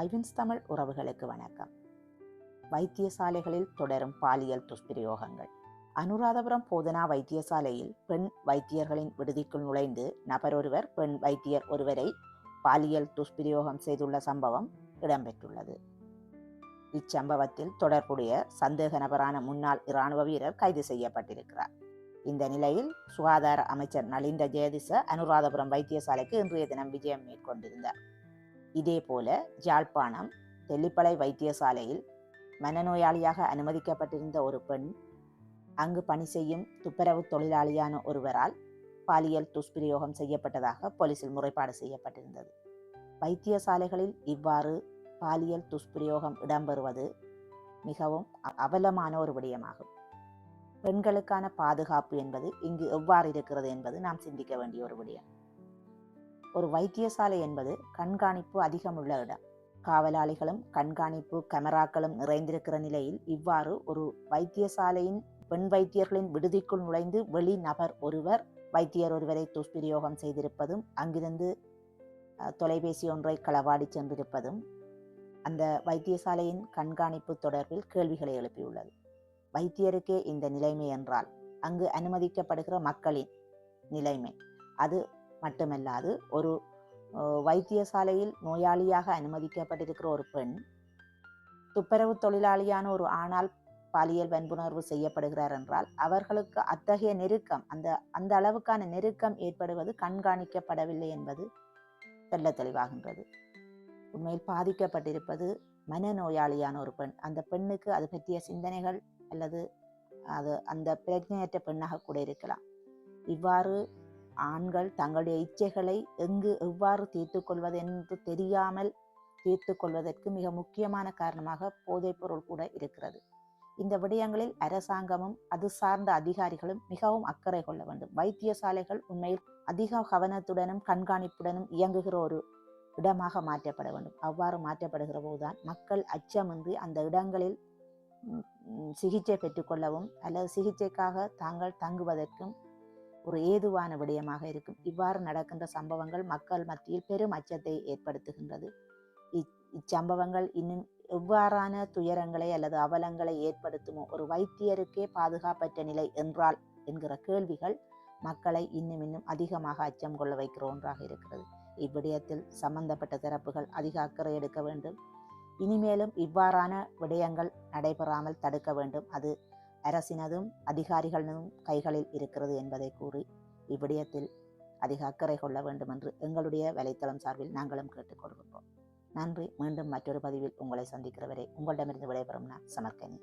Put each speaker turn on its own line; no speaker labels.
ஐவின்ஸ் தமிழ் உறவுகளுக்கு வணக்கம். வைத்தியசாலைகளில் தொடரும் பாலியல் துஷ்பிரயோகங்கள். அனுராதபுரம் போதனா வைத்தியசாலையில் பெண் வைத்தியர்களின் விடுதிக்குள் நுழைந்து நபரொருவர் பெண் வைத்தியர் ஒருவரை பாலியல் துஷ்பிரயோகம் செய்துள்ள சம்பவம் இடம்பெற்றுள்ளது. இச்சம்பவத்தில் தொடர்புடைய சந்தேக நபரான முன்னாள் இராணுவ வீரர் கைது செய்யப்பட்டிருக்கிறார். இந்த நிலையில் சுகாதார அமைச்சர் நலிந்த ஜெயதிச அனுராதபுரம் வைத்தியசாலைக்கு இன்றைய தினம் விஜயம் மேற்கொண்டிருந்தார். இதேபோல யாழ்ப்பாணம் தெல்லிப்பளை வைத்தியசாலையில் மனநோயாளியாக அனுமதிக்கப்பட்டிருந்த ஒரு பெண் அங்கு பணி செய்யும் துப்புரவு தொழிலாளியான ஒருவரால் பாலியல் துஷ்பிரயோகம் செய்யப்பட்டதாக போலீசில் முறைப்பாடு செய்யப்பட்டிருந்தது. வைத்தியசாலைகளில் இவ்வாறு பாலியல் துஷ்பிரயோகம் இடம்பெறுவது மிகவும் அ- அவலமான ஒரு விடயமாகும். பெண்களுக்கான பாதுகாப்பு என்பது இங்கு எவ்வாறு இருக்கிறது என்பது நாம் சிந்திக்க வேண்டிய ஒரு விடயம். ஒரு வைத்தியசாலை என்பது கண்காணிப்பு அதிகமுள்ள இடம். காவலாளிகளும் கண்காணிப்பு கேமராக்களும் நிறைந்திருக்கிற நிலையில் இவ்வாறு ஒரு வைத்தியசாலையின் பெண் வைத்தியர்களின் விடுதிக்குள் நுழைந்து வெளி நபர் ஒருவர் வைத்தியர் ஒருவரை துஷ்பிரயோகம் செய்திருப்பதும் அங்கிருந்து தொலைபேசி ஒன்றை களவாடி சென்றிருப்பதும் அந்த வைத்தியசாலையின் கண்காணிப்பு தொடர்பில் கேள்விகளை எழுப்பியுள்ளது. வைத்தியருக்கே இந்த நிலைமை என்றால் அங்கு அனுமதிக்கப்படுகிற மக்களின் நிலைமை. அது மட்டுமல்லாது ஒரு வைத்தியசாலையில் நோயாளியாக அனுமதிக்கப்பட்டிருக்கிற ஒரு பெண் துப்புரவு தொழிலாளியான ஒரு ஆணால் பாலியல் வன்புணர்வு செய்யப்படுகிறார் என்றால் அவர்களுக்கு அத்தகைய நெருக்கம் அந்த அந்த அளவுக்கான நெருக்கம் ஏற்படுவது கண்காணிக்கப்படவில்லை என்பது தெல்ல தெளிவாகின்றது. உண்மையில் பாதிக்கப்பட்டிருப்பது மனநோயாளியான ஒரு பெண். அந்த பெண்ணுக்கு அது பற்றிய சிந்தனைகள் அல்லது அது அந்த பிரஜனையற்ற பெண்ணாக கூட இருக்கலாம். இவ்வாறு ஆண்கள் தங்களுடைய இச்சைகளை எங்கு எவ்வாறு தீர்த்து கொள்வது என்று தெரியாமல் தீர்த்து கொள்வதற்கு மிக முக்கியமான காரணமாக போதைப்பொருள் கூட இருக்கிறது. இந்த விடயங்களில் அரசாங்கமும் அது சார்ந்த அதிகாரிகளும் மிகவும் அக்கறை கொள்ள வேண்டும். வைத்தியசாலைகள் உண்மையில் அதிக கவனத்துடனும் கண்காணிப்புடனும் இயங்குகிற ஒரு இடமாக மாற்றப்பட வேண்டும். அவ்வாறு மாற்றப்படுகிற போதுதான் மக்கள் அச்சமின்றி அந்த இடங்களில் சிகிச்சை பெற்றுக்கொள்ளவும் அல்லது சிகிச்சைக்காக தாங்கள் தங்குவதற்கும் ஒரு ஏதுவான விடயமாக இருக்கும். இவ்வாறு நடக்கின்ற சம்பவங்கள் மக்கள் மத்தியில் பெரும் அச்சத்தை ஏற்படுத்துகின்றது. இச்சம்பவங்கள் இன்னும் எவ்வாறான துயரங்களை அல்லது அவலங்களை ஏற்படுத்துமோ ஒரு வைத்தியருக்கே பாதுகாப்பற்ற நிலை என்றால் என்கிற கேள்விகள் மக்களை இன்னும் இன்னும் அதிகமாக அச்சம் கொள்ள வைக்கிற ஒன்றாக இருக்கிறது. இவ்விடயத்தில் சம்பந்தப்பட்ட தரப்புகள் அதிக அக்கறை எடுக்க வேண்டும். இனிமேலும் இவ்வாறான விடயங்கள் நடைபெறாமல் தடுக்க வேண்டும். அது அரசினதும் அதிகாரிகளினதும் கைகளில் இருக்கிறது என்பதை கூறி இவ்விடயத்தில் அதிக அக்கறை கொள்ள வேண்டும் என்று எங்களுடைய வலைத்தளம் சார்பில் நாங்களும் கேட்டுக்கொள்கின்றோம். நன்றி. மீண்டும் மற்றொரு பதிவில் உங்களை சந்திக்கிறவரை உங்களிடமிருந்து விடைபெறும் நான் சமர்க்கனி.